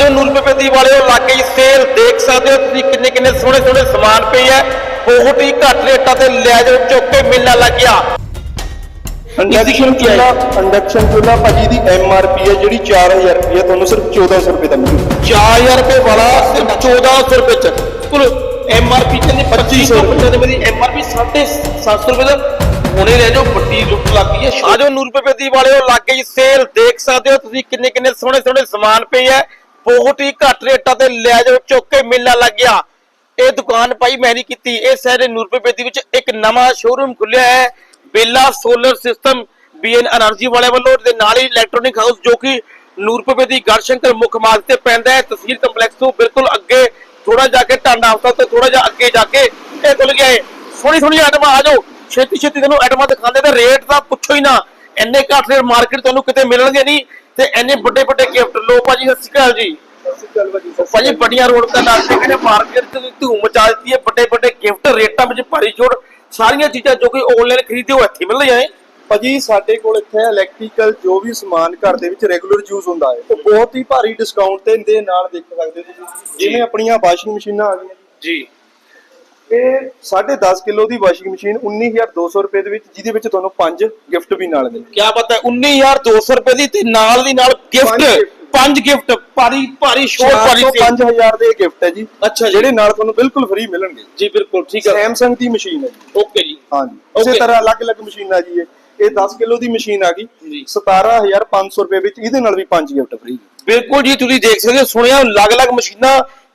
ਆਜੋ ਨੂਰ ਪਪੇਤੀ ਵਾਲਿਓ ਲਾਗੇ ਹੀ ਸੇਲ ਦੇਖ ਸਕਦੇ ਹੋ। ਤੁਸੀਂ ਕਿੰਨੇ ਕਿੰਨੇ ਸੋਹਣੇ ਸੋਹਣੇ ਸਮਾਨ ਪਏ ਆ ਬਹੁਤ ਹੀ ਘੱਟ ਰੇਟਾਂ ਤੇ ਲੈ ਜਾਓ ਚੁੱਕ ਕੇ ਮੇਲਾ ਲੱਗ ਗਿਆ ਇੰਡਕਸ਼ਨ ਚੁੱਲਾ ਇੰਡਕਸ਼ਨ ਚੁੱਲਾ ਭਾਜੀ ਦੀ ਐਮ ਆਰ ਪੀ ਹੈ ਜਿਹੜੀ 4000 ਰੁਪਏ ਤੁਹਾਨੂੰ ਸਿਰਫ 1400 ਰੁਪਏ ਦਾ ਮਿਲੂਗਾ। 4000 ਰੁਪਏ ਵਾਲਾ ਸਿਰਫ 1400 ਰੁਪਏ ਚ। ਕੁਲ ਐਮਆਰਪੀ ਕਹਿੰਦੇ 2500 ਰੁਪਏ ਦੇ ਐਮਆਰਪੀ 750 ਰੁਪਏ ਦਾ। ਹੁਣੇ ਰਹਿ ਜਾਓ ਵੱਡੀ ਲੁੱਟ ਲੱਗੀ ਹੈ। ਆਜੋ ਨੂਰ ਪਪੇਤੀ ਵਾਲਿਓ ਲਾਗੇ ਹੀ ਸੇਲ ਦੇਖ ਸਕਦੇ ਹੋ। ਤੁਸੀਂ ਕਿੰਨੇ ਕਿੰਨੇ ਸੋਹਣੇ ਸੋਹਣੇ ਸਮਾਨ ਪਏ ਆ ਬਹੁਤ ਹੀ ਘੱਟ ਰੇਟਾਂ ਤੇ ਲੈ ਜਾਓ, ਚੁੱਕ ਕੇ ਮੇਲਾ ਲੱਗ ਗਿਆ। ਇਹ ਦੁਕਾਨ ਪਾਈ ਮੈਂ ਨਹੀਂ ਕੀਤੀ, ਇਹ ਸਾਰੇ ਨੂਰਪੇ ਦੇ ਵਿੱਚ ਇੱਕ ਨਵਾਂ ਸ਼ੋਰੂਮ ਖੁੱਲਿਆ ਹੈ। Bela solar system BN energy ਵਾਲਿਆਂ ਵੱਲੋਂ ਦੇ ਨਾਲ ਹੀ ਇਲੈਕਟ੍ਰੋਨਿਕ ਹਾਊਸ ਜੋ ਕਿ ਨੂਰਪੇ ਦੀ ਗੜਸ਼ੰਕਰ ਮੁੱਖ ਮਾਰਗ ਤੇ ਪੈਂਦਾ ਹੈ। ਤਸਵੀਰ ਕੰਪਲੈਕਸ ਤੋਂ ਬਿਲਕੁਲ ਅੱਗੇ ਥੋੜਾ ਜਾ ਕੇ ਟਾਂਡਾ ਹਸਪਤਾਲ ਤੋਂ ਥੋੜਾ ਜਿਹਾ ਅੱਗੇ ਜਾ ਕੇ ਇਹ ਖੁੱਲ ਗਿਆ ਹੈ। ਸੋਹਣੀ ਸੋਹਣੀ ਆਟਮਾ ਆ ਜਾਓ। ਛੇਤੀ ਛੇਤੀ ਤੈਨੂੰ ਆਟਮਾ ਦਿਖਾਉਂਦੇ ਤੇ ਰੇਟ ਦਾ ਪੁੱਛੋ ਹੀ ਨਾ। ਇੰਨੇ ਘੱਟ ਰੇਟ ਮਾਰਕੀਟ ਤੁਹਾਨੂੰ ਕਿਤੇ ਮਿਲਣਗੇ ਨਹੀਂ। ਤੇ ਇੰਨੇ ਵੱਡੇ ਵੱਡੇ ਗਿਫਟ ਲੋ ਭਾਜੀ ਸਤਿ ਸ਼੍ਰੀ ਅਕਾਲ ਜੀ। ਭਾਜੀ ਬੜੀਆਂ ਰੌਣਕਾਂ ਨਾਲ ਤੇ ਕਹਿੰਦੇ ਮਾਰਕੀਟ ਚ ਧੂਮ ਮਚਾ ਦਿੱਤੀ ਹੈ ਵੱਡੇ ਵੱਡੇ ਗਿਫਟ ਰੇਟਾਂ ਵਿੱਚ ਭਾਰੀ ਛੋੜ ਸਾਰੀਆਂ ਚੀਜ਼ਾਂ ਜੋ ਕਿ ਆਨਲਾਈਨ ਖਰੀਦਦੇ ਹੋ ਇੱਥੇ ਮਿਲ ਹੈ ਭਾਜੀ ਸਾਡੇ ਕੋਲ ਇੱਥੇ ਇਲੈਕਟ੍ਰੀਕਲ ਜੋ ਵੀ ਸਮਾਨ ਘਰ ਦੇ ਵਿੱਚ ਰੈਗੂਲਰ ਯੂਜ਼ ਹੁੰਦਾ ਹੈ ਉਹ ਬਹੁਤ ਹੀ ਭਾਰੀ ਡਿਸਕਾਊਂਟ ਤੇ ਦੇ ਨਾਲ ਦੇਖ ਸਕਦੇ ਹੋ ਤੁਸੀਂ। ਜਿਵੇਂ ਆਪਣੀਆਂ ਵਾਸ਼ਿੰਗ ਮਸ਼ੀਨਾਂ ਆ ਗਈਆਂ। ਜੀ। ਇਹ 10.5 ਕਿਲੋ ਦੀ ਵਾਸ਼ਿੰਗ ਮਸ਼ੀਨ 19200 ਰੁਪਏ ਦੇ ਵਿੱਚ ਜਿਹਦੇ ਵਿੱਚ ਤੁਹਾਨੂੰ ਪੰਜ ਗਿਫਟ ਵੀ ਨਾਲ ਮਿਲਣਗੇ ਕੀ ਪਤਾ 19200 ਰੁਪਏ ਦੀ ਤੇ ਨਾਲ ਦੀ ਨਾਲ ਗਿਫਟ। ਪੰਜ ਗਿਫਟ ਭਾਰੀ ਭਾਰੀ ਛੋੜ ਭਾਰੀ ਤੋਂ sale। 5000 ਦੇ ਗਿਫਟ ਹੈ ਜੀ ਅੱਛਾ ਜੀ। ਜਿਹੜੇ ਨਾਲ ਤੁਹਾਨੂੰ ਬਿਲਕੁਲ ਫ੍ਰੀ ਮਿਲਣਗੇ ਜੀ ਬਿਲਕੁਲ ਠੀਕ ਹੈ ਸੈਮਸੰਗ ਦੀ ਮਸ਼ੀਨ ਹੈ ਜੀ ਓਕੇ ਜੀ ਹਾਂਜੀ Okay. ਉਸੇ ਤਰ੍ਹਾਂ ਅਲੱਗ-ਅਲੱਗ ਮਸ਼ੀਨਾਂ ਜੀ ਇਹ ਇਹ 10 ਕਿਲੋ ਦੀ ਮਸ਼ੀਨ ਆ ਗਈ ਜੀ। 17500 ਰੁਪਏ ਵਿੱਚ ਇਹਦੇ ਨਾਲ ਵੀ ਪੰਜ ਗਿਫਟ ਫ੍ਰੀ ਬਿਲਕੁਲ ਜੀ ਤੁਸੀਂ ਦੇਖ ਸਕਦੇ ਹੋ ਸੁਣਿਆ ਅਲੱਗ-ਅਲੱਗ ਮਸ਼ੀਨਾਂ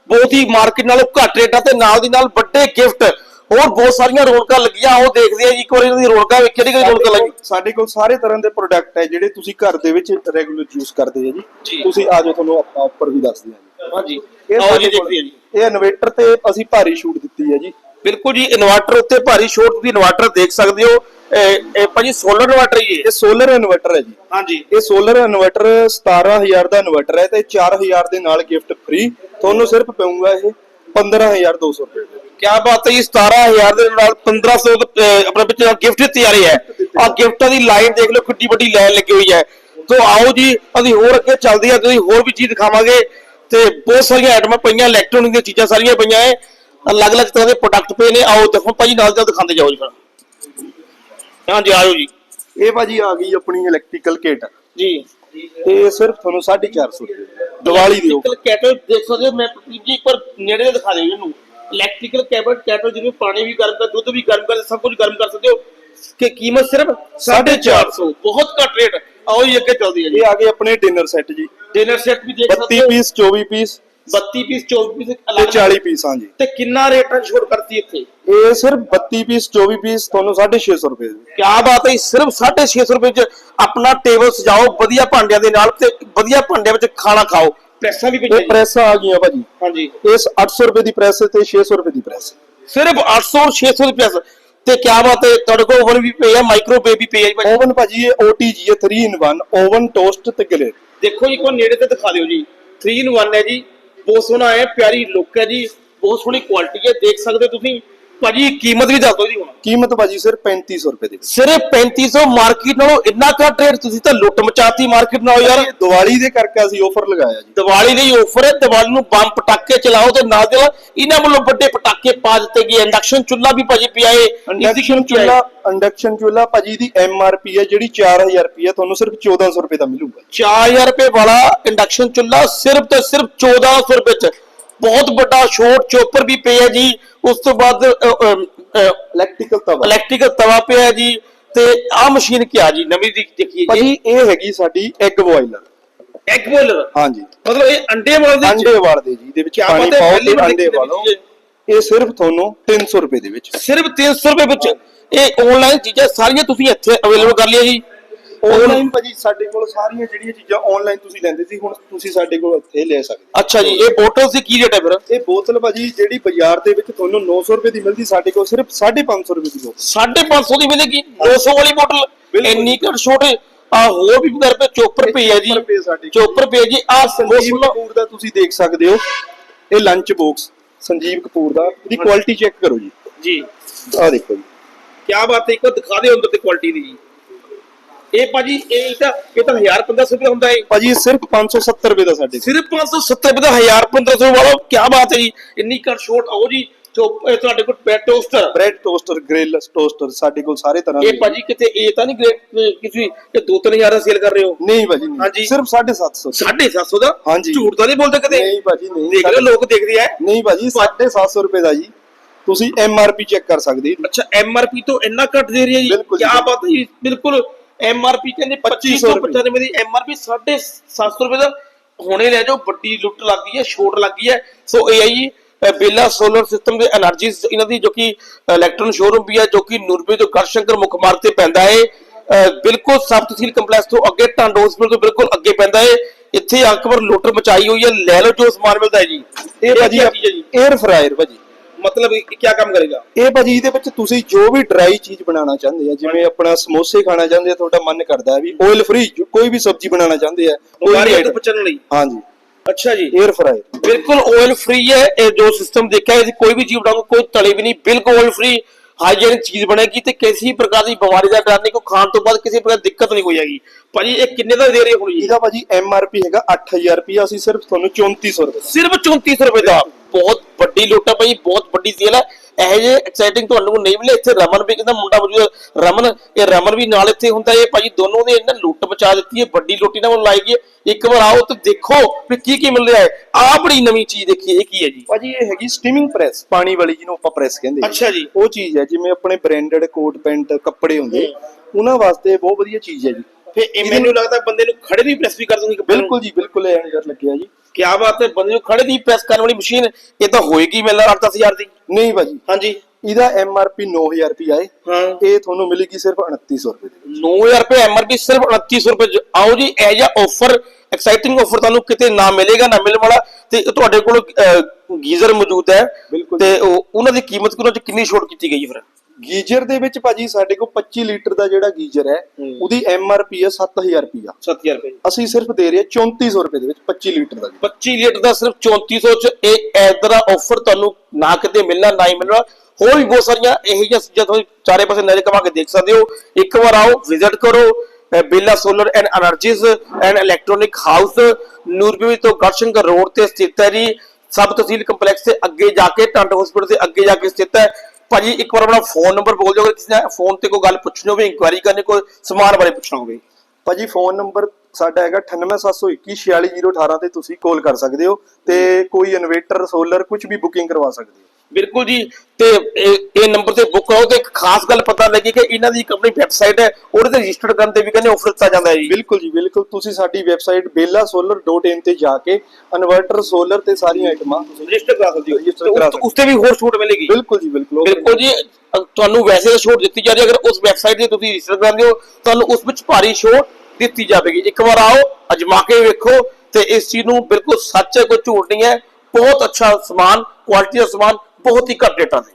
ਬਹੁਤ ਹੀ ਮਾਰਕੀਟ ਨਾਲੋਂ ਘੱਟ ਰੇਟਾਂ ਤੇ ਨਾਲ ਦੀ ਨਾਲ ਵੱਡੇ ਗਿਫਟ ਹੋਰ ਬਹੁਤ ਸਾਰੀਆਂ ਰੌਣਕਾਂ ਲੱਗੀਆਂ ਉਹ ਦੇਖਦੇ ਆ ਜੀ ਇੱਕ ਵਾਰੀ ਇਹਨਾਂ ਦੀ ਰੌਣਕਾਂ ਵੇਖ ਕਿਹੜੀ ਕਿਹੜੀ ਰੌਣਕਾਂ ਲੱਗੀ? ਸਾਡੇ ਕੋਲ ਸਾਰੇ ਤਰ੍ਹਾਂ ਦੇ ਪ੍ਰੋਡਕਟ ਹੈ ਜਿਹੜੇ ਤੁਸੀਂ ਘਰ ਦੇ ਵਿੱਚ ਰੈਗੂਲਰ ਯੂਜ਼ ਕਰਦੇ ਆ ਜੀ। ਤੁਸੀਂ ਆ ਜਾਓ ਤੁਹਾਨੂੰ ਆਪਾਂ ਉੱਪਰ ਵੀ ਦੱਸਦੇ ਹਾਂਜੀ। ਆਓ ਜੀ ਦੇਖਦੇ ਆ ਜੀ। ਇਹ ਇਨਵੇਟਰ ਤੇ ਅਸੀਂ ਭਾਰੀ ਛੂਟ ਦਿੱਤੀ ਹੈ ਜੀ। ਬਿਲਕੁਲ ਜੀ ਇਨਵਰਟਰ ਉੱਤੇ ਭਾਰੀ ਛੋਟ ਤੁਸੀਂ ਇਨਵਰਟਰ ਦੇਖ ਸਕਦੇ ਹੋ। ਇਹ ਇਹ ਭਾਜੀ ਸੋਲਰ ਇਨਵਰਟਰ ਹੀ ਹੈ। ਇਹ ਸੋਲਰ ਇਨਵਰਟਰ ਹੈ ਜੀ। ਹਾਂਜੀ। ਇਹ ਸੋਲਰ ਇਨਵਰਟਰ 17000 ਦਾ ਇਨਵਰਟਰ ਹੈ ਤੇ 4000 ਦੇ ਨਾਲ ਗਿਫਟ ਫ੍ਰੀ ਤੁਹਾਨੂੰ ਸਿਰਫ ਪਊਗਾ ਇਹ 15200 ਰੁਪਏ ਦੇ ਕੀ ਬਾਤ ਹੈ ਜੀ 17000 ਦੇ ਨਾਲ 1500 ਦਾ, ਅਹ, ਆਪਣੇ ਦਾ ਗਿਫਟ ਦਿੱਤੀ ਜਾ ਰਹੀ ਹੈ। ਆ ਗਿਫਟਾਂ ਦੀ ਲਾਈਨ ਦੇਖ ਲਓ ਕਿੱਡੀ ਵੱਡੀ ਲਾਈਨ ਲੱਗੀ ਹੋਈ ਹੈ। ਤੋਂ ਆਓ ਜੀ ਅਸੀਂ ਹੋਰ ਅੱਗੇ ਚੱਲਦੇ ਆ ਤੁਸੀਂ ਹੋਰ ਵੀ ਚੀਜ਼ ਦਿਖਾਵਾਂਗੇ। ਤੇ ਬਹੁਤ ਸਾਰੀਆਂ ਆਈਟਮਾਂ ਪਈਆਂ ਇਲੈਕਟ੍ਰੋਨਿਕ ਦੀਆਂ ਚੀਜ਼ਾਂ ਸਾਰੀਆਂ ਪਈਆਂ ਹੈ ਅਲੱਗ-ਅਲੱਗ ਤਰ੍ਹਾਂ ਦੇ ਪ੍ਰੋਡਕਟ ਪਏ ਨੇ ਆਓ ਦੇਖੋ ਭਾਜੀ ਨਾਲ ਨਾਲ ਦਿਖਾਉਂਦੇ ਜਾਓ ਜੀ ਫਿਰ। ਹਾਂਜੀ ਆਇਓ ਜੀ। ਇਹ ਭਾਜੀ ਆ ਗਈ ਆਪਣੀ ਇਲੈਕਟ੍ਰੀਕਲ ਕਿਟ ਜੀ। ਤੇ ਸਿਰਫ ਤੁਹਾਨੂੰ 450 ਰੁਪਏ ਦੀਵਾਲੀ ਦੀ। ਇਲੈਕਟ੍ਰੀਕਲ ਕੈਟਲ ਦੇਖ ਸਕਦੇ ਮੈਂ ਪ੍ਰਦੀਪ ਜੀ ਇੱਕ ਵਾਰ ਨੇੜੇ ਤੋਂ ਦਿਖਾ ਦਿਓ ਇਹਨੂੰ। ਇਲੈਕਟ੍ਰੀਕਲ ਕੈਬਲ ਕੈਟਲ ਜਿਹਨੂੰ ਪਾਣੀ ਵੀ ਗਰਮ ਕਰ ਦੁੱਧ ਵੀ ਗਰਮ ਕਰ ਸਭ ਕੁਝ ਗਰਮ ਕਰ ਸਕਦੇ ਹੋ। ਕਿ ਕੀਮਤ ਸਿਰਫ 450 ਬਹੁਤ ਘੱਟ ਰੇਟ ਆਓ ਜੀ ਅੱਗੇ ਚੱਲਦੀ ਹੈ ਜੀ। ਇਹ ਆ ਗਏ ਆਪਣੇ ਡਿਨਰ ਸੈੱਟ ਜੀ। ਡਿਨਰ ਸੈੱਟ ਵੀ ਦੇਖ 32 ਸਕਦੇ ਹੋ। Piece 24 piece. 32 ਪੀਸ 24 ਪੀਸ ਤੇ ਅਲੱਗ 40 ਪੀਸ ਹਾਂਜੀ ਤੇ ਕਿੰਨਾ ਰੇਟ ਛੋਟ ਕਰਤੀ ਇੱਥੇ ਇਹ ਸਿਰਫ 32 ਪੀਸ 24 ਪੀਸ ਤੁਹਾਨੂੰ 650 ਰੁਪਏ ਦੇ ਕੀ ਬਾਤ ਹੈ ਸਿਰਫ 650 ਰੁਪਏ ਚ ਆਪਣਾ ਟੇਬਲ ਸਜਾਓ ਵਧੀਆ ਭਾਂਡਿਆਂ ਦੇ ਨਾਲ ਤੇ ਵਧੀਆ ਭਾਂਡਿਆਂ ਵਿੱਚ ਖਾਣਾ ਖਾਓ ਪ੍ਰੈਸਾਂ ਵੀ ਇਹ ਪਈਆਂ ਜੀ। ਪ੍ਰੈਸਾਂ ਆ ਗਈਆਂ ਭਾਜੀ ਹਾਂਜੀ ਇਸ 800 ਰੁਪਏ ਦੀ ਪ੍ਰੈਸ ਤੇ 600 ਰੁਪਏ ਦੀ ਪ੍ਰੈਸ ਸਿਰਫ 800 ਔਰ 600 ਦੀ ਪ੍ਰੈਸ ਤੇ ਕੀ ਬਾਤ ਹੈ ਤੁਹਾਡੇ ਕੋਲ ਓਵਨ ਵੀ ਪਈ ਹੈ ਮਾਈਕ੍ਰੋਵੇਵ ਵੀ ਪਈ ਹੈ ਜੀ ਭਾਜੀ ਓਵਨ ਭਾਜੀ ਇਹ OTG ਹੈ 3 in 1 ਓਵਨ ਟੋਸਟ ਤੇ ਗ੍ਰਿਲ ਦੇਖੋ ਜੀ ਕੋਈ ਨੇੜੇ ਤੇ ਦਿਖਾ ਦਿਓ ਜੀ 3 in 1 ਹੈ ਜੀ ਬਹੁਤ ਸੋਹਣਾ ਹੈ, ਪਿਆਰੀ ਲੁੱਕ ਹੈ ਜੀ, ਬਹੁਤ ਸੋਹਣੀ ਕੁਆਲਿਟੀ ਹੈ, ਦੇਖ ਸਕਦੇ ਹੋ ਤੁਸੀਂ। ਭਾਜੀ ਕੀਮਤ ਵੀ ਦੱਸ ਦਿਓ ਜੀ ਹੁਣ। ਕੀਮਤ ਭਾਜੀ ਸਿਰਫ 3500 ਰੁਪਏ ਦੀ। ਸਿਰਫ 3500 ਮਾਰਕੀਟ ਨਾਲੋਂ ਇੰਨਾ ਘੱਟ ਰੇਟ ਤੁਸੀਂ ਤਾਂ ਲੁੱਟ ਮਚਾਤੀ ਮਾਰਕੀਟ ਨਾਲੋਂ ਯਾਰ। ਦੀਵਾਲੀ ਦੇ ਕਰਕੇ ਅਸੀਂ ਆਫਰ ਲਗਾਇਆ ਜੀ। ਦੀਵਾਲੀ ਦੀ ਆਫਰ ਹੈ ਦੀਵਾਲੀ ਨੂੰ ਬੰਬ ਪਟਾਕੇ ਚਲਾਓ ਤੇ ਨਾਲ ਦੇ ਨਾਲ ਇਹਨਾਂ ਵੱਲੋਂ ਵੱਡੇ ਪਟਾਕੇ ਪਾ ਦਿੱਤੇ ਗਏ। ਇੰਡਕਸ਼ਨ ਚੁੱਲ੍ਹਾ ਵੀ ਭਾਜੀ ਪਿਆ ਏ। ਇੰਡਕਸ਼ਨ ਚੁੱਲਾ ਇੰਡਕਸ਼ਨ ਚੁੱਲਾ ਭਾਜੀ ਦੀ MRP ਹੈ ਜਿਹੜੀ 4000 ਰੁਪਏ ਤੁਹਾਨੂੰ ਸਿਰਫ 1400 ਰੁਪਏ ਦਾ ਮਿਲੂਗਾ। 4000 ਰੁਪਏ ਵਾਲਾ ਇੰਡਕਸ਼ਨ ਚੁੱਲ੍ਹਾ ਸਿਰਫ ਤੇ ਸਿਰਫ 1400 ਰੁਪਏ ਚ। ਬਹੁਤ ਵੱਡਾ ਸ਼ੋਟ ਚੋਪਰ ਵੀ ਪਿਆ ਜੀ। ਉਸ ਤੋਂ ਬਾਅਦ ਇਲੈਕਟ੍ਰੀਕਲ ਤਵਾ। ਇਲੈਕਟ੍ਰੀਕਲ ਤਵਾ ਪਿਆ ਜੀ। ਤੇ ਆਹ ਮਸ਼ੀਨ ਕਿਆ ਜੀ? ਨਵੀਂ ਦੀ ਦੇਖੀਏ ਜੀ। ਭਾਜੀ ਇਹ ਹੈਗੀ ਸਾਡੀ ਐਗ ਬੋਇਲਰ ਐਗ ਬੋਇਲਰ ਹਾਂਜੀ। ਮਤਲਬ ਇਹ ਅੰਡੇ ਵਾਲੇ ਅੰਡੇ ਵਾਲਦੇ ਜੀ ਇਹਦੇ ਵਿੱਚ ਪਾਣੀ ਪਾਓ ਪਹਿਲੀ ਤੇ ਅੰਡੇ ਵਾਲੋ। ਇਹ ਸਿਰਫ ਤੁਹਾਨੂੰ 300 ਰੁਪਏ ਦੇ ਵਿੱਚ। ਸਿਰਫ 300 ਰੁਪਏ ਵਿੱਚ। ਇਹ ਆਨਲਾਈਨ ਚੀਜ਼ਾਂ ਸਾਰੀਆਂ ਤੁਸੀਂ ਇੱਥੇ ਅਵੇਲੇਬਲ ਕਰ ਲਿਆ ਜੀ। ਆਨਲਾਈਨ ਭਾਜੀ ਸਾਡੇ ਕੋਲ ਸਾਰੀਆਂ ਜਿਹੜੀਆਂ ਚੀਜ਼ਾਂ ਆਨਲਾਈਨ ਤੁਸੀਂ ਲੈਂਦੇ ਸੀ ਹੁਣ ਤੁਸੀਂ ਸਾਡੇ ਕੋਲ ਇੱਥੇ ਲੈ ਸਕਦੇ ਅੱਛਾ ਜੀ ਇਹ ਬੋਟਲ ਦੀ ਕੀ ਰੇਟ ਹੈ ਫਿਰ? ਇਹ ਬੋਤਲ ਭਾਜੀ ਜਿਹੜੀ ਬਾਜ਼ਾਰ ਦੇ ਵਿੱਚ ਤੁਹਾਨੂੰ 900 ਰੁਪਏ ਦੀ ਮਿਲਦੀ ਸਾਡੇ ਕੋਲ ਸਿਰਫ 550 ਰੁਪਏ ਦੀ ਬੋਤਲ 550 ਦੀ ਮਿਲੇਗੀ? 200 ਵਾਲੀ ਬੋਟਲ ਬਿਲਕੁਲ। ਇੰਨੀ ਘੱਟ ਛੋਟੇ ਆ ਹੋਰ ਵੀ ਘਰ ਪੇ ਚੋਪਰ ਪਈ ਹੈ ਜੀ। ਚੋਪਰ ਪਈ ਸਾਡੇ ਕੋਲ। ਚੋਪਰ ਪਈ ਹੈ ਜੀ। ਆ ਸੰਜੀਵ ਕਪੂਰ ਦਾ ਤੁਸੀਂ ਦੇਖ ਸਕਦੇ ਹੋ। ਇਹ ਲੰਚ ਬਾਕਸ ਸੰਜੀਵ ਕਪੂਰ ਦਾ। ਇਹਦੀ ਕੁਆਲਿਟੀ ਚੈੱਕ ਕਰੋ ਜੀ। ਜੀ। ਆਹ ਦੇਖੋ ਜੀ। ਕੀ ਬਾਤ ਹੈ ਇੱਕ ਵਾਰ ਦਿਖਾ ਦਿਓ ਅੰਦਰ ਤੇ ਕੁਆਲਿਟੀ ਦੀ ਜੀ। ਇਹ ਭਾਜੀ ਇਹ ਤਾਂ ਇਹ ਤਾਂ 1000 1500 ਰੁਪਏ ਹੁੰਦਾ ਹੈ ਭਾਜੀ ਇਹ ਸਿਰਫ 570 ਰੁਪਏ ਦਾ ਸਾਡੇ। ਸਿਰਫ 570 ਰੁਪਏ ਦਾ 1000 1500 ਵਾਲਾ ਕੀ ਬਾਤ ਹੈ ਜੀ। ਇੰਨੀ ਘੱਟ ਛੋਟ ਆਓ ਜੀ ਜੋ ਇਹ ਤੁਹਾਡੇ ਕੋਲ bread toaster bread toaster grill toaster ਸਾਡੇ ਕੋਲ ਸਾਰੇ ਤਰ੍ਹਾਂ ਇਹ ਦੇ। ਭਾਜੀ ਕਿਤੇ ਇਹ ਤਾਂ ਨਹੀਂ ਗ੍ਰੇਟ ਕਿਸੇ ਇਹ 2-3000 ਦਾ ਸੇਲ ਕਰ ਰਹੇ ਹੋ? ਨਹੀਂ ਭਾਜੀ ਨਹੀਂ। ਹਾਂਜੀ। ਸਿਰਫ 750 750 ਦਾ? ਹਾਂਜੀ। ਝੂਠ ਤਾਂ ਨਹੀਂ ਬੋਲਦੇ ਕਦੇ? ਨਹੀਂ ਭਾਜੀ ਨਹੀਂ। ਦੇਖ ਲਓ ਲੋਕ ਦੇਖਦੇ ਆ। ਨਹੀਂ ਭਾਜੀ 750 ਰੁਪਏ ਦਾ ਜੀ। ਤੁਸੀਂ ਐਮ ਆਰ ਪੀ ਚੈੱਕ ਕਰ ਸਕਦੇ। ਅੱਛਾ ਐਮਆਰਪੀ ਤੋਂ ਇੰਨਾ ਘੱਟ ਦੇ ਰਹੀ ਹੈ ਜੀ। ਬਿਲਕੁਲ ਕੀ ਬਾਤ ਹੈ ਐਮ ਕਹਿੰਦੇ 2595 ਦੀ ਐਮ 750 ਰੁਪਏ ਦਾ। ਹੁਣੇ ਲੈ ਜਾਓ ਵੱਡੀ ਲੁੱਟ ਲੱਗੀ ਹੈ ਛੋਟ ਲੱਗੀ ਹੈ। So AI Bela solar system ਦੇ એનર્ਜੀ ਇਹਨਾਂ ਦੀ ਜੋ ਕਿ ਇਲੈਕਟ੍ਰੋਨ ਸ਼ੋਰੂਮ ਵੀ ਹੈ ਜੋ ਕਿ ਨੂਰਬੇ ਤੋਂ ਗੜਸ਼ੰਕਰ ਮੁੱਖ ਮਾਰ ਤੇ ਪੈਂਦਾ ਹੈ। ਬਿਲਕੁਲ ਸਬ ਸੀਲ ਕੰਪਲੈਕਸ ਤੋਂ ਅੱਗੇ ਟਾਂਡ ਹਸਪੀਟਲ ਤੋਂ ਬਿਲਕੁਲ ਅੱਗੇ ਪੈਂਦਾ ਹੈ। ਇੱਥੇ ਅਕਬਰ ਲੋਟਰ ਮਚਾਈ ਹੋਈ ਹੈ। ਲੈ ਲਓ ਜੋ ਸਮਾਨ ਮਿਲਦਾ ਹੈ ਜੀ। ਇਹ ਭਾਜੀ 에ਅਰ ਫਰਾਇਰ ਭਾਜੀ। ਮਤਲਬ ਇਹ ਕੀ ਕੰਮ ਕਰੇਗਾ? ਇਹ ਭਾਜੀ ਇਹਦੇ ਵਿੱਚ ਤੁਸੀਂ ਜੋ ਵੀ ਡਰਾਈ ਚੀਜ਼ ਬਣਾਉਣਾ ਚਾਹੁੰਦੇ ਆ ਜਿਵੇਂ ਆਪਣਾ ਸਮੋਸੇ ਖਾਣਾ ਚਾਹੁੰਦੇ ਆ ਤੁਹਾਡਾ ਮਨ ਕਰਦਾ ਵੀ ਆਇਲ ਫ੍ਰੀ ਕੋਈ ਵੀ ਸਬਜ਼ੀ ਬਣਾਉਣਾ ਚਾਹੁੰਦੇ ਆ ਬਿਮਾਰੀਆਂ ਤੋਂ ਬਚਣ ਲਈ। ਹਾਂਜੀ। ਅੱਛਾ ਜੀ। 에ਅਰ ਫਰਾਇਰ ਬਿਲਕੁਲ ਆਇਲ ਫ੍ਰੀ ਹੈ ਇਹ ਜੋ ਸਿਸਟਮ ਦੇਖਿਆ ਹੈ ਕੋਈ ਵੀ ਚੀਜ਼ ਬਣਾਓ ਕੋਈ ਤਲੇ ਵੀ ਨਹੀਂ ਬਿਲਕੁਲ ਆਇਲ ਫ੍ਰੀ ਹਾਈਜੀਨਿਕ ਚੀਜ਼ ਬਣੇਗੀ ਤੇ ਕਿਸੇ ਪ੍ਰਕਾਰ ਦੀ ਬਿਮਾਰੀ ਦਾ ਡਰ ਨਹੀਂ ਕੋਈ ਖਾਣ ਤੋਂ ਬਾਅਦ ਕਿਸੇ ਪ੍ਰਕਾਰ ਦਿੱਕਤ ਨਹੀਂ ਹੋਏਗੀ ਭਾਜੀ ਇਹ ਕਿੰਨੇ ਦਾ ਦੇ ਰਹੇ ਹੋ ਜੀ? ਇਹਦਾ ਭਾਜੀ ਐਮ ਆਰ ਪੀ ਹੈਗਾ 8000 ਰੁਪਿਆ ਅਸੀਂ ਸਿਰਫ ਤੁਹਾਨੂੰ 3400 ਰੁਪਏ ਸਿਰਫ 3400 ਰੁਪਏ ਦਾ। ਬਹੁਤ ਵੱਡੀ ਲੁੱਟ ਹੈ ਭਾਈ ਬਹੁਤ ਵੱਡੀ ਸੇਲ ਹੈ ਇਹ ਜੇ ਐਕਸਾਈਟਿੰਗ ਤੁਹਾਨੂੰ ਨਹੀਂ ਮਿਲੇ। ਇੱਥੇ ਰਮਨ ਵੀ ਕਹਿੰਦਾ ਮੁੰਡਾ ਮੌਜੂਦ। ਰਮਨ ਇਹ ਰਮਨ ਵੀ ਨਾਲ ਇੱਥੇ ਹੁੰਦਾ। ਇਹ ਭਾਜੀ ਦੋਨੋਂ ਨੇ ਇਹਨਾਂ ਲੁੱਟ ਬਚਾ ਦਿੱਤੀ ਹੈ। ਵੱਡੀ ਲੁੱਟ ਇਹਨਾਂ ਨੂੰ ਲਾਈ ਗਈ। ਇੱਕ ਵਾਰ ਆਓ ਤੇ ਦੇਖੋ ਵੀ ਕੀ ਕੀ ਮਿਲ ਰਿਹਾ ਹੈ। ਆਹ ਬੜੀ ਨਵੀਂ ਚੀਜ਼ ਦੇਖੀ ਇਹ ਕੀ ਹੈ ਜੀ? ਭਾਜੀ ਇਹ ਹੈਗੀ ਸਟੀਮਿੰਗ ਪ੍ਰੈਸ ਪਾਣੀ ਵਾਲੀ ਜਿਹਨੂੰ ਆਪਾਂ ਪ੍ਰੈਸ ਕਹਿੰਦੇ ਆ। ਅੱਛਾ ਜੀ। ਉਹ ਚੀਜ਼ ਹੈ ਜਿਵੇਂ ਆਪਣੇ ਬ੍ਰਾਂਡਡ ਕੋਟ ਪੈਂਟ ਕੱਪੜੇ ਹੁੰਦੇ। ਉਹਨਾਂ ਵਾਸਤੇ ਬਹੁਤ ਵਧੀਆ ਚੀਜ਼ ਹੈ ਜੀ। ਫੇ ਇਹ ਮੈਨੂੰ ਲੱਗਦਾ ਬੰਦੇ ਨੂੰ ਖੜੇ ਦੀ ਪ੍ਰੈਸ ਵੀ ਕਰ ਦੂੰਗੀ। ਬਿਲਕੁਲ ਜੀ ਬਿਲਕੁਲ ਇਹ ਕਰ ਲੱਗਿਆ ਜੀ। ਕੀ ਬਾਤ ਹੈ ਬੰਦੇ ਨੂੰ ਖੜੇ ਦੀ ਪ੍ਰੈਸ ਕਰਨ ਵਾਲੀ ਮਸ਼ੀਨ ਇਹ ਤਾਂ ਹੋਏਗੀ ਮੈਨੂੰ ਲੱਗਦਾ 8000 ਦੀ। ਨਹੀਂ ਭਾਜੀ ਹਾਂਜੀ। ਇਹਦਾ ਐਮ ਆਰ ਪੀ 9000 ਰੁਪਿਆ ਹੈ ਹਾਂ। ਇਹ ਤੁਹਾਨੂੰ ਮਿਲੇਗੀ ਸਿਰਫ 2900 ਰੁਪਏ ਦੇ ਵਿੱਚ। 9000 ਰੁਪਏ ਐਮਆਰਪੀ ਸਿਰਫ 2900 ਰੁਪਏ। ਆਓ ਜੀ ਇਹ ਜਿਹਾ ਆਫਰ ਐਕਸਾਈਟਿੰਗ ਆਫਰ ਤੁਹਾਨੂੰ ਕਿਤੇ ਨਾ ਮਿਲੇਗਾ ਨਾ ਮਿਲਣ ਵਾਲਾ। ਤੇ ਤੁਹਾਡੇ ਕੋਲ ਗੀਜ਼ਰ ਮੌਜੂਦ ਹੈ। ਤੇ ਉਹ- ਉਹਨਾਂ ਦੀ ਕੀਮਤ ਕਿੰਨਾ ਚ ਕਿੰਨੀ ਛੋਟ ਕੀਤੀ ਗਈ ਹੈ ਫਿਰ? ਗੀਜ਼ਰ ਦੇ ਵਿੱਚ ਭਾਜੀ ਸਾਡੇ ਕੋਲ 25 ਲੀਟਰ ਦਾ ਜਿਹੜਾ ਗੀਜ਼ਰ ਹੈ ਉਹਦੀ ਐਮ ਆਰ ਪੀ ਹੈ 7000 ਰੁਪਿਆ 7000 ਰੁਪਏ ਅਸੀਂ ਸਿਰਫ ਦੇ ਰਹੇ ਹਾਂ 3400 ਰੁਪਏ ਦੇ ਵਿੱਚ 25 ਲੀਟਰ ਦਾ 25 ਲੀਟਰ ਦਾ ਸਿਰਫ 3400 ਚ ਇਹ ਐਦਰਾ ਆਫਰ ਤੁਹਾਨੂੰ ਨਾ ਕਿਤੇ ਮਿਲਣਾ ਨਾ ਹੀ ਮਿਲਣਾ। ਹੋਰ ਵੀ ਬਹੁਤ ਸਾਰੀਆਂ ਇਹੋ ਜਿਹੀਆਂ ਚੀਜ਼ਾਂ ਤੁਸੀਂ ਚਾਰੇ ਪਾਸੇ ਨਜ਼ਰ ਕਮਾ ਕੇ ਦੇਖ ਸਕਦੇ ਹੋ। ਇੱਕ ਵਾਰ ਆਓ ਵਿਜ਼ਿਟ ਕਰੋ Bela solar and energies and electronic house Nurbi ਤੋਂ ਗੜਸ਼ੰਕਰ ਰੋਡ ਤੇ ਸਥਿਤ ਹੈ ਜੀ। ਸਬ ਤਹਿਸੀਲ ਕੰਪਲੈਕਸ ਦੇ ਅੱਗੇ ਜਾ ਕੇ ਟੰਡ ਹਸਪੀਟਲ ਦੇ ਅੱਗੇ ਜਾ ਕੇ ਸਥਿਤ ਹੈ। ਭਾਜੀ, ਇੱਕ ਵਾਰ ਆਪਣਾ ਫੋਨ ਨੰਬਰ ਬੋਲ ਦਿਓ, ਅਗਰ ਕਿਸੇ ਨੇ ਫੋਨ ਤੇ ਕੋਈ ਗੱਲ ਪੁੱਛਣੀ ਹੋਵੇ ਇਨਕੁਆਇਰੀ ਕਰਨੀ, ਕੋਈ ਸਮਾਨ ਬਾਰੇ ਪੁੱਛਣਾ ਹੋਵੇ। ਭਾਜੀ ਫੋਨ ਨੰਬਰ ਸਾਡਾ ਹੈਗਾ 9871246018 ਤੇ ਤੁਸੀਂ ਕਾਲ ਕਰ ਸਕਦੇ ਹੋ ਤੇ ਕੋਈ ਇਨਵੇਟਰ ਸੋਲਰ ਕੁਝ ਵੀ ਬੁਕਿੰਗ ਕਰਵਾ ਸਕਦੇ ਹੋ। ਬਿਲਕੁਲ ਜੀ ਤੇ ਇਹ ਨੰਬਰ ਤੇ ਬੁੱਕ ਕਰੋ ਤੇ ਇੱਕ ਖਾਸ ਗੱਲ ਪਤਾ ਲੱਗੀ ਕਿ ਇਹਨਾਂ ਦੀ ਕੰਪਨੀ ਵੈਬਸਾਈਟ ਹੈ ਉਹਦੇ ਤੇ ਰਜਿਸਟਰ ਕਰਨ ਤੇ ਵੀ ਕਹਿੰਦੇ ਆਫਰ ਦਿੱਤਾ ਜਾਂਦਾ ਹੈ ਜੀ। ਬਿਲਕੁਲ ਜੀ ਬਿਲਕੁਲ। ਤੁਸੀਂ ਸਾਡੀ ਵੈਬਸਾਈਟ belasolar.in ਤੇ ਜਾ ਕੇ ਇਨਵਰਟਰ ਸੋਲਰ ਤੇ ਸਾਰੀਆਂ ਆਈਟਮਾਂ ਤੁਸੀਂ ਰਜਿਸਟਰ ਕਰਾ ਸਕਦੇ ਹੋ। Register ਕਰਾ ਤੇ ਉਸ ਤੇ ਵੀ ਹੋਰ ਛੂਟ ਮਿਲੇਗੀ। ਬਿਲਕੁਲ ਜੀ ਬਿਲਕੁਲ। ਬਿਲਕੁਲ ਜੀ ਤੁਹਾਨੂੰ ਵੈਸੇ ਤਾਂ ਛੋਟ ਦਿੱਤੀ ਜਾ ਰਹੀ ਹੈ ਅਗਰ ਉਸ ਵੈਬਸਾਈਟ ਤੇ ਤੁਸੀਂ ਰਜਿਸਟਰ ਕਰਦੇ ਹੋ ਤੁਹਾਨੂੰ ਉਸ ਵਿੱਚ ਭਾਰੀ ਛੋਟ ਦਿੱਤੀ ਜਾਵੇਗੀ। ਇੱਕ ਵਾਰ ਆਓ ਅਜਮਾ ਕੇ ਵੇਖੋ ਤੇ ਇਸ ਚੀਜ਼ ਨੂੰ ਬਿਲਕੁਲ ਸੱਚ ਹੈ ਕੋਈ ਝੂਠ ਨਹੀਂ ਹੈ। ਬਹੁਤ ਅੱਛਾ ਸਮਾਨ ਕੁਆਲਿਟੀ ਦਾ ਸਮਾਨ ਬਹੁਤ ਹੀ ਘੱਟ ਰੇਟਾਂ ਦੇ